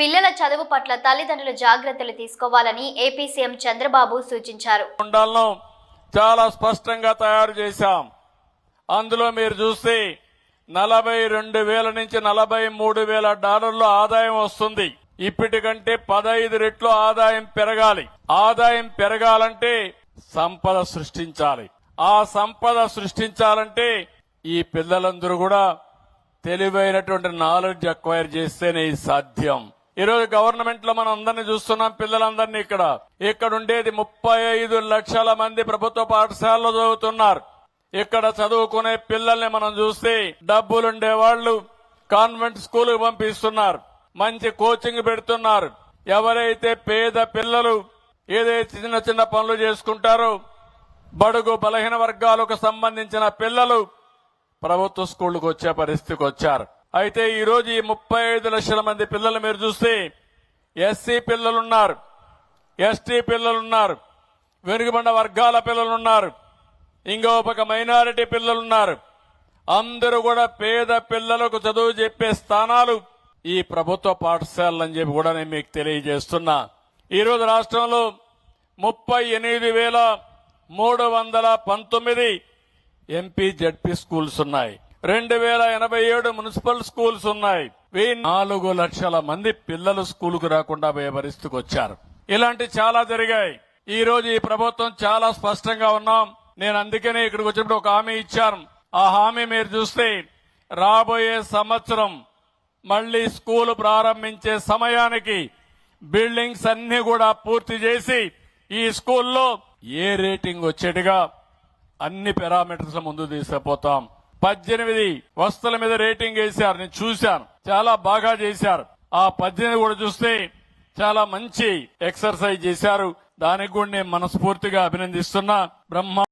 పిల్లల చదువు పట్ల తల్లిదండ్రులు జాగ్రత్తలు తీసుకోవాలని ఏపీ సీఎం చంద్రబాబు సూచించారు. చాలా స్పష్టంగా తయారు చేశాం. అందులో మీరు చూస్తే నలభై రెండు వేల నుంచి నలభై మూడు వేల డాలర్ల ఆదాయం వస్తుంది. ఇప్పటికంటే పదహైదు రెట్లు ఆదాయం పెరగాలి. ఆదాయం పెరగాలంటే సంపద సృష్టించాలి. ఆ సంపద సృష్టించాలంటే ఈ పిల్లలందరూ కూడా తెలివైనటువంటి నాలెడ్జ్ అక్వైర్ చేస్తేనే సాధ్యం. ఈరోజు గవర్నమెంట్లో మనం అందరినీ చూస్తున్నాం పిల్లలందరినీ ఇక్కడ. ఇక్కడ ఉండేది ముప్పై ఐదు లక్షల మంది ప్రభుత్వ పాఠశాలలో చదువుతున్నారు. ఇక్కడ చదువుకునే పిల్లల్ని మనం చూస్తే డబ్బులుండే వాళ్ళు కాన్వెంట్ స్కూల్ పంపిస్తున్నారు. మంచి కోచింగ్ పెడుతున్నారు. ఎవరైతే పేద పిల్లలు ఏదైతే చిన్న చిన్న పనులు చేసుకుంటారో బడుగు బలహీన వర్గాలకు సంబంధించిన పిల్లలు ప్రభుత్వ స్కూళ్ళకు వచ్చే పరిస్థితికి వచ్చారు. అయితే ఈరోజు ఈ ముప్పై ఐదు లక్షల మంది పిల్లలు మీరు చూస్తే ఎస్సీ పిల్లలున్నారు ఎస్టీ పిల్లలున్నారు వెనుకబడిన వర్గాల పిల్లలున్నారు ఇంకో ఒక మైనారిటీ పిల్లలున్నారు. అందరూ కూడా పేద పిల్లలకు చదువు చెప్పే స్థానాలు ఈ ప్రభుత్వ పాఠశాలని చెప్పి కూడా నేను మీకు తెలియజేస్తున్నా. ఈ రోజు రాష్ట్రంలో ముప్పై ఎనిమిది వేల మూడు వందల పంతొమ్మిది ఎంపీ జడ్పీ స్కూల్స్ ఉన్నాయి. రెండు వేల ఎనభై ఏడు మున్సిపల్ స్కూల్స్ ఉన్నాయి. వెయ్యి నాలుగు లక్షల మంది పిల్లలు స్కూలుకు రాకుండా పోయే పరిస్థితికి వచ్చారు. ఇలాంటి చాలా జరిగాయి. ఈ రోజు ఈ ప్రభుత్వం చాలా స్పష్టంగా ఉన్నాం. నేను అందుకనే ఇక్కడికి వచ్చినప్పుడు ఒక హామీ ఇచ్చాను. ఆ హామీ మీరు చూస్తే రాబోయే సంవత్సరం మళ్ళీ స్కూల్ ప్రారంభించే సమయానికి బిల్డింగ్స్ అన్ని కూడా పూర్తి చేసి ఈ స్కూల్లో ఏ రేటింగ్ వచ్చేట్టుగా అన్ని పారామీటర్స్ ముందు తీసుకుపోతాం. పద్దెనిమిది వస్తువుల మీద రేటింగ్ వేశారు. నేను చూశాను. చాలా బాగా చేశారు. ఆ పద్దెనిమిది కూడా చూస్తే చాలా మంచి ఎక్సర్సైజ్ చేశారు. దానికి కూడా నేను మనస్ఫూర్తిగా అభినందిస్తున్నా. బ్రహ్మ